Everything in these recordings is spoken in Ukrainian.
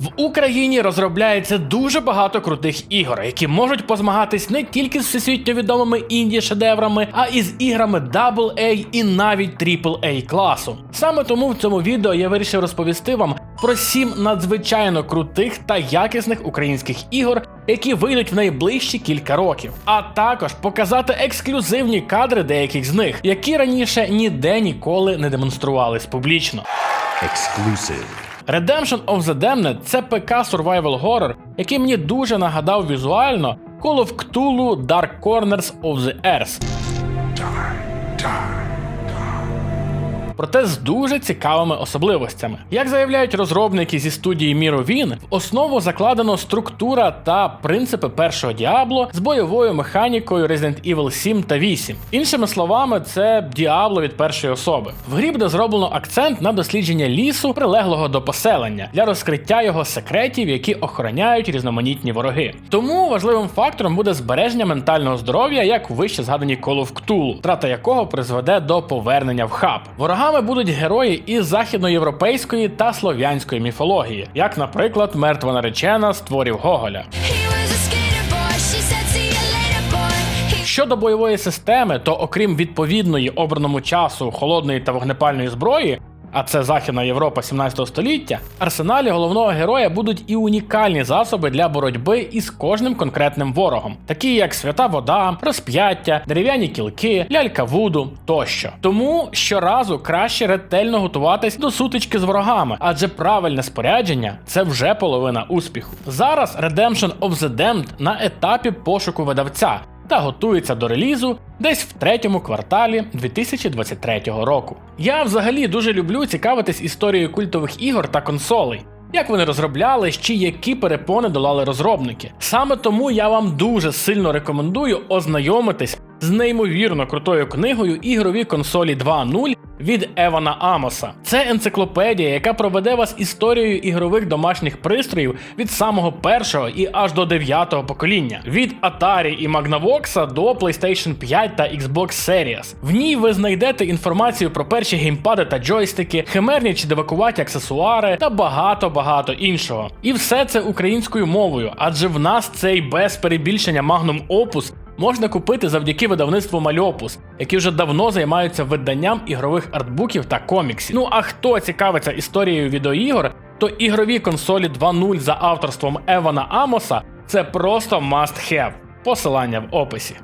В Україні розробляється дуже багато крутих ігор, які можуть позмагатись не тільки з всесвітньо відомими інді шедеврами, а і з іграми AA і навіть AAA класу. Саме тому в цьому відео я вирішив розповісти вам про сім надзвичайно крутих та якісних українських ігор, які вийдуть в найближчі кілька років, а також показати ексклюзивні кадри деяких з них, які раніше ніде ніколи не демонструвались публічно. Exclusive. Redemption of the Damned – це ПК survival horror, який мені дуже нагадав візуально Call of Cthulhu Dark Corners of the Earth. Проте з дуже цікавими особливостями. Як заявляють розробники зі студії Mirovin, в основу закладено структура та принципи першого Діабло з бойовою механікою Resident Evil 7 та 8. Іншими словами, це Діабло від першої особи. В грі буде зроблено акцент на дослідження лісу, прилеглого до поселення, для розкриття його секретів, які охороняють різноманітні вороги. Тому важливим фактором буде збереження ментального здоров'я, як вище згадані Call of Cthulhu, втрата якого призведе до повернення в хаб. Ворогами будуть герої із західноєвропейської та слов'янської міфології, як, наприклад, мертва наречена з творів Гоголя. Щодо бойової системи, то окрім відповідної обраному часу холодної та вогнепальної зброї. А це Західна Європа 17 століття. Арсеналі головного героя будуть і унікальні засоби для боротьби із кожним конкретним ворогом, такі як свята вода, розп'яття, дерев'яні кілки, лялька вуду тощо. Тому щоразу краще ретельно готуватись до сутички з ворогами, адже правильне спорядження це вже половина успіху. Зараз Redemption of the Damned на етапі пошуку видавця та готується до релізу десь в третьому кварталі 2023 року. Я взагалі дуже люблю цікавитись історією культових ігор та консолей. Як вони розроблялись, чи які перепони долали розробники. Саме тому я вам дуже сильно рекомендую ознайомитись з неймовірно крутою книгою ігрові консолі 2.0 від Евана Амоса. Це енциклопедія, яка проведе вас історією ігрових домашніх пристроїв від самого першого і аж до дев'ятого покоління, від Atari і Magnavox до PlayStation 5 та Xbox Series. В ній ви знайдете інформацію про перші геймпади та джойстики, химерні чи девакуваті аксесуари та багато-багато іншого. І все це українською мовою, адже в нас цей без перебільшення Magnum Opus можна купити завдяки видавництву Мальопус, які вже давно займаються виданням ігрових артбуків та коміксів. Ну а хто цікавиться історією відеоігор, то ігрові консолі 2.0 за авторством Евана Амоса це просто must have. Посилання в описі.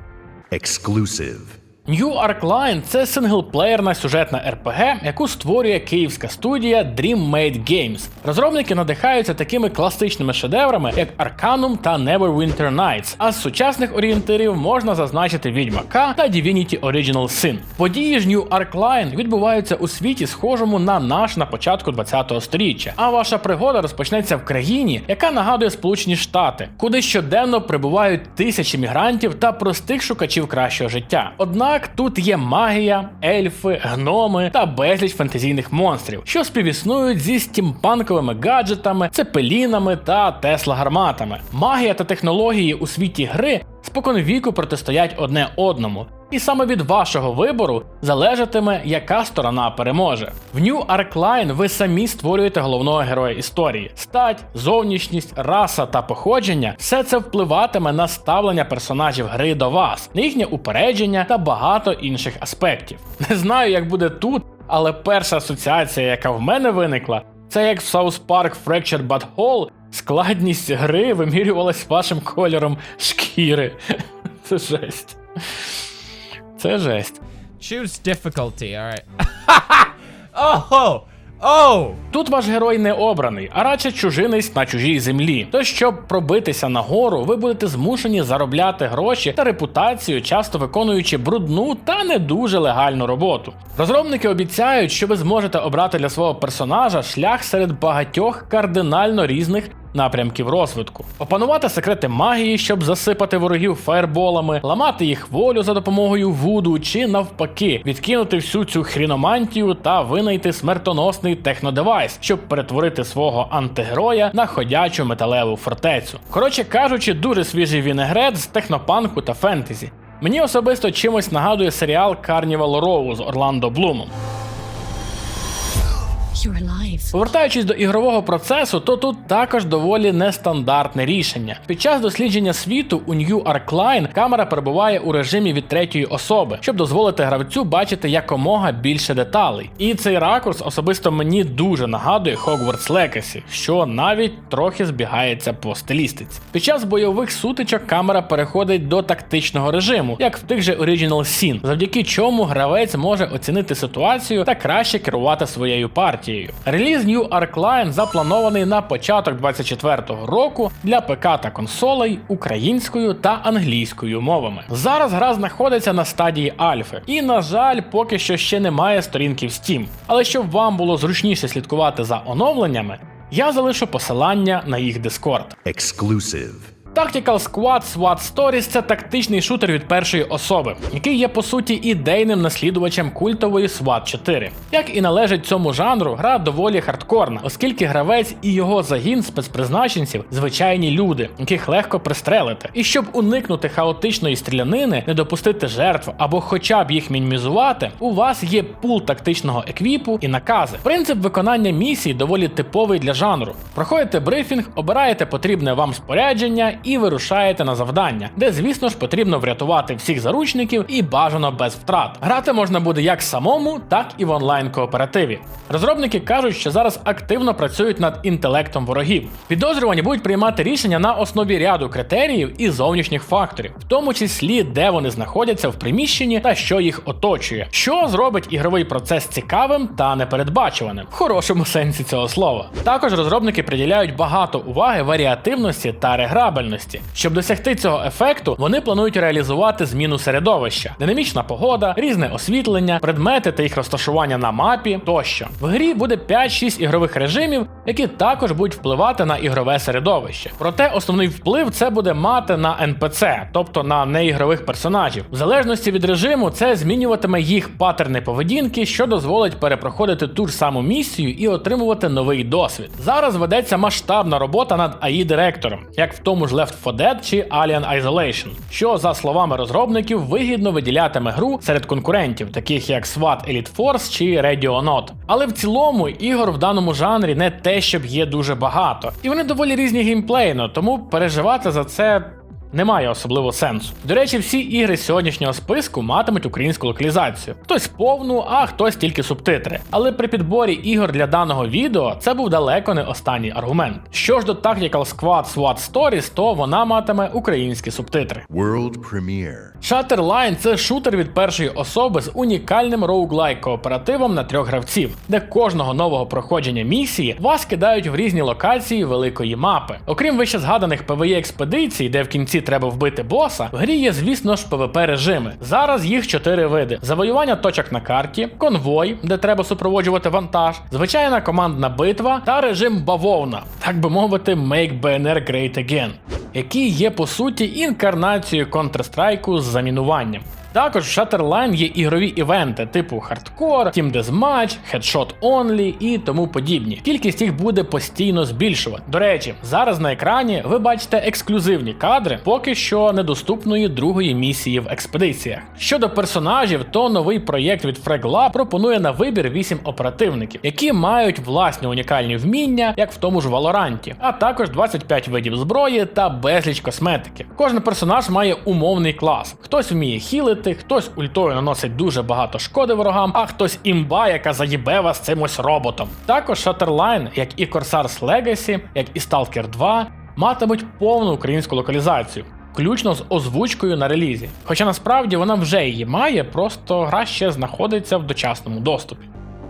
Exclusive. New Arc Line – це синглплеєрна сюжетна РПГ, яку створює київська студія Dream Made Games. Розробники надихаються такими класичними шедеврами, як Arcanum та Neverwinter Nights, а з сучасних орієнтирів можна зазначити Відьмака та Divinity Original Sin. Події ж New Arc Line відбуваються у світі, схожому на наш на початку 20-го сторіччя. А ваша пригода розпочнеться в країні, яка нагадує Сполучені Штати, куди щоденно прибувають тисячі мігрантів та простих шукачів кращого життя. Однак тут є магія, ельфи, гноми та безліч фантазійних монстрів, що співіснують зі стімпанковими гаджетами, цепелінами та тесла-гарматами. Магія та технології у світі гри споконвіку протистоять одне одному. І саме від вашого вибору залежатиме, яка сторона переможе. В New Arc Line ви самі створюєте головного героя історії. Стать, зовнішність, раса та походження все це впливатиме на ставлення персонажів гри до вас, на їхнє упередження та багато інших аспектів. Не знаю, як буде тут, але перша асоціація, яка в мене виникла, це як в South Park Fractured But Whole складність гри вимірювалась вашим кольором шкіри. Це жесть. Це жесть. Choose difficulty, alright. oh! Oh! Тут ваш герой не обраний, а радше чужинець на чужій землі. То щоб пробитися нагору, ви будете змушені заробляти гроші та репутацію, часто виконуючи брудну та не дуже легальну роботу. Розробники обіцяють, що ви зможете обрати для свого персонажа шлях серед багатьох кардинально різних. Напрямків розвитку, опанувати секрети магії, щоб засипати ворогів фаерболами, ламати їх волю за допомогою вуду, чи навпаки, відкинути всю цю хріномантію та винайти смертоносний технодевайс, щоб перетворити свого антигероя на ходячу металеву фортецю. Коротше кажучи, дуже свіжий вінегрет з технопанку та фентезі. Мені особисто чимось нагадує серіал Carnival Row з Орландо Блумом. Повертаючись до ігрового процесу, то тут також доволі нестандартне рішення. Під час дослідження світу у New Arcline камера перебуває у режимі від третьої особи, щоб дозволити гравцю бачити якомога більше деталей. І цей ракурс особисто мені дуже нагадує Hogwarts Legacy, що навіть трохи збігається по стилістиці. Під час бойових сутичок камера переходить до тактичного режиму, як в тих же Original Sin, завдяки чому гравець може оцінити ситуацію та краще керувати своєю партією. Реліз New Arcline запланований на початок 24-го року для ПК та консолей українською та англійською мовами. Зараз гра знаходиться на стадії альфи, і на жаль, поки що ще немає сторінки в Steam. Але щоб вам було зручніше слідкувати за оновленнями, я залишу посилання на їх Discord. Exclusive. Tactical Squad SWAT Stories це тактичний шутер від першої особи, який є по суті ідейним наслідувачем культової SWAT 4. Як і належить цьому жанру, гра доволі хардкорна, оскільки гравець і його загін спецпризначенців звичайні люди, яких легко пристрелити. І щоб уникнути хаотичної стрілянини, не допустити жертв або хоча б їх мінімізувати, у вас є пул тактичного еквіпу і накази. Принцип виконання місій доволі типовий для жанру. Проходите брифінг, обираєте потрібне вам спорядження і вирушаєте на завдання, де, звісно ж, потрібно врятувати всіх заручників і бажано без втрат. Грати можна буде як самому, так і в онлайн кооперативі. Розробники кажуть, що зараз активно працюють над інтелектом ворогів. Підозрювані будуть приймати рішення на основі ряду критеріїв і зовнішніх факторів, в тому числі де вони знаходяться в приміщенні та що їх оточує, що зробить ігровий процес цікавим та непередбачуваним в хорошому сенсі цього слова. Також розробники приділяють багато уваги варіативності та реграбельності. Щоб досягти цього ефекту, вони планують реалізувати зміну середовища, динамічна погода, різне освітлення, предмети та їх розташування на мапі тощо. В грі буде 5-6 ігрових режимів, які також будуть впливати на ігрове середовище. Проте основний вплив це буде мати на NPC, тобто на неігрових персонажів. В залежності від режиму, це змінюватиме їх паттерни поведінки, що дозволить перепроходити ту ж саму місію і отримувати новий досвід. Зараз ведеться масштабна робота над AI директором, як в тому ж Left 4 Dead чи Alien Isolation, що, за словами розробників, вигідно виділятиме гру серед конкурентів, таких як SWAT Elite Force чи Radionaut. Але в цілому ігор в даному жанрі не те, щоб є дуже багато, і вони доволі різні геймплейно, тому переживати за це. Немає особливо сенсу. До речі, всі ігри з сьогоднішнього списку матимуть українську локалізацію. Хтось повну, а хтось тільки субтитри. Але при підборі ігор для даного відео це був далеко не останній аргумент. Що ж до Tactical Squad SWAT Stories, то вона матиме українські субтитри. World premiere. Shutterline – це шутер від першої особи з унікальним роуглайк кооперативом на трьох гравців, де кожного нового проходження місії вас кидають в різні локації великої мапи. Окрім вище згаданих PvE експедицій, де в кінці треба вбити боса, в грі є, звісно ж, PvP режими. Зараз їх чотири види: завоювання точок на карті, конвой, де треба супроводжувати вантаж, звичайна командна битва та режим бавовна, так би мовити, Make BNR Great Again, який є по суті інкарнацією Counter-Strike з замінуванням. Також в Shutterline є ігрові івенти типу Hardcore, Team Deathmatch, Headshot Only і тому подібні. Кількість їх буде постійно збільшувати. До речі, зараз на екрані ви бачите ексклюзивні кадри, поки що недоступної другої місії в експедиціях. Щодо персонажів, то новий проєкт від Frag Lab пропонує на вибір 8 оперативників, які мають власні унікальні вміння, як в тому ж Валоранті, а також 25 видів зброї та безліч косметики. Кожен персонаж має умовний клас. Хтось вміє хілити, хтось ультою наносить дуже багато шкоди ворогам, а хтось імба, яка заїбе вас цим ось роботом. Також Shutterline, як і Corsairs Legacy, як і Stalker 2, матимуть повну українську локалізацію. Включно з озвучкою на релізі. Хоча насправді вона вже її має, просто гра ще знаходиться в дочасному доступі.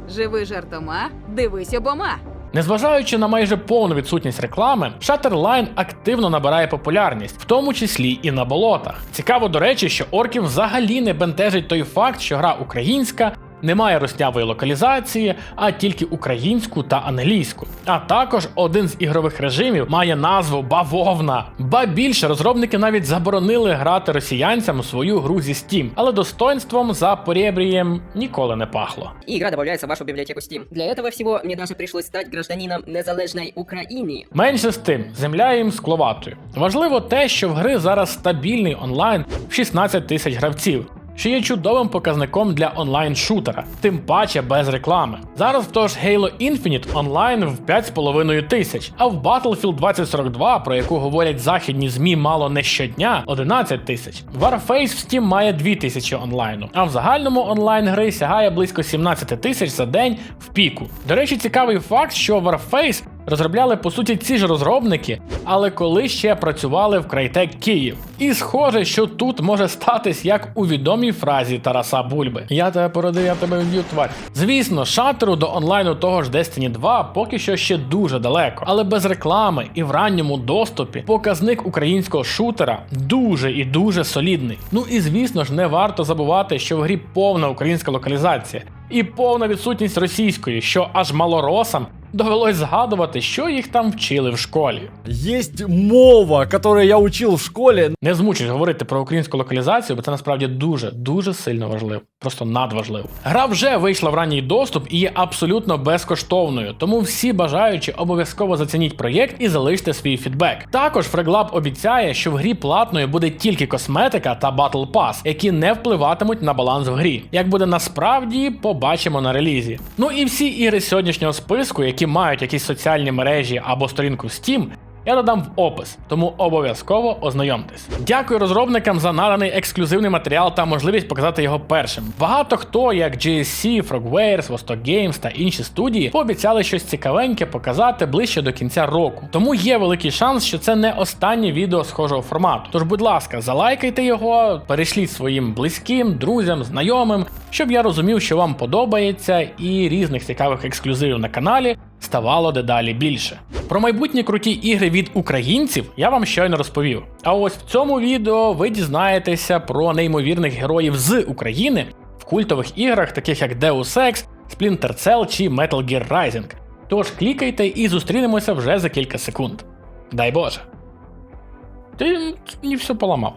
Живи жартома, дивись обома. Незважаючи на майже повну відсутність реклами, Shatterline активно набирає популярність, в тому числі і на болотах. Цікаво, до речі, що орків взагалі не бентежить той факт, що гра українська. Немає руснявої локалізації, а тільки українську та англійську. А також один з ігрових режимів має назву Бавовна. Ба більше розробники навіть заборонили грати росіянцям у свою гру зі Steam, але достоинством за порєбрієм ніколи не пахло. И игра добавляется в вашу библиотеку Steam. Для этого всего мне даже пришлось стать гражданином незалежной Украины. Менше з тим, земля їм скловатою. Важливо те, що в гри зараз стабільний онлайн в 16 тисяч гравців. Що є чудовим показником для онлайн-шутера, тим паче без реклами. Зараз в того ж Halo Infinite онлайн в 5,5 тисяч, а в Battlefield 2042, про яку говорять західні ЗМІ мало не щодня, 11 тисяч. Warface в Steam має 2 тисячі онлайну, а в загальному онлайн гри сягає близько 17 тисяч за день в піку. До речі, цікавий факт, що Warface розробляли по суті ці ж розробники, але коли ще працювали в Crytek Київ. І схоже, що тут може статись як у відомій фразі Тараса Бульби: Я тебе породив, я тебе вб'ю, тварь. Звісно, шатеру до онлайну того ж Destiny 2 поки що ще дуже далеко, але без реклами і в ранньому доступі показник українського шутера дуже і дуже солідний. Ну і звісно ж, не варто забувати, що в грі повна українська локалізація і повна відсутність російської, що аж малоросам довелось згадувати, що їх там вчили в школі. Есть мова, которую я учил в школе. Не змучусь говорити про українську локалізацію, бо це насправді дуже дуже сильно важливо, просто надважливо. Гра вже вийшла в ранній доступ і є абсолютно безкоштовною, тому всі бажаючі обов'язково зацініть проєкт і залиште свій фідбек. Також FragLab обіцяє, що в грі платною буде тільки косметика та Battle Pass, які не впливатимуть на баланс в грі. Як буде насправді, побачимо на релізі. Ну і всі ігри сьогоднішнього списку, які мають якісь соціальні мережі або сторінку в Steam, я додам в опис, тому обов'язково ознайомтесь. Дякую розробникам за наданий ексклюзивний матеріал та можливість показати його першим. Багато хто, як GSC, Frogwares, Vostok Games та інші студії, пообіцяли щось цікавеньке показати ближче до кінця року. Тому є великий шанс, що це не останнє відео схожого формату. Тож, будь ласка, залайкайте його, перешліть своїм близьким, друзям, знайомим, щоб я розумів, що вам подобається, і різних цікавих ексклюзивів на каналі ставало дедалі більше. Про майбутні круті ігри від українців я вам щойно розповів. А ось в цьому відео ви дізнаєтеся про неймовірних героїв з України в культових іграх, таких як Deus Ex, Splinter Cell чи Metal Gear Rising. Тож клікайте і зустрінемося вже за кілька секунд. Дай Боже. Ти мені все поламав.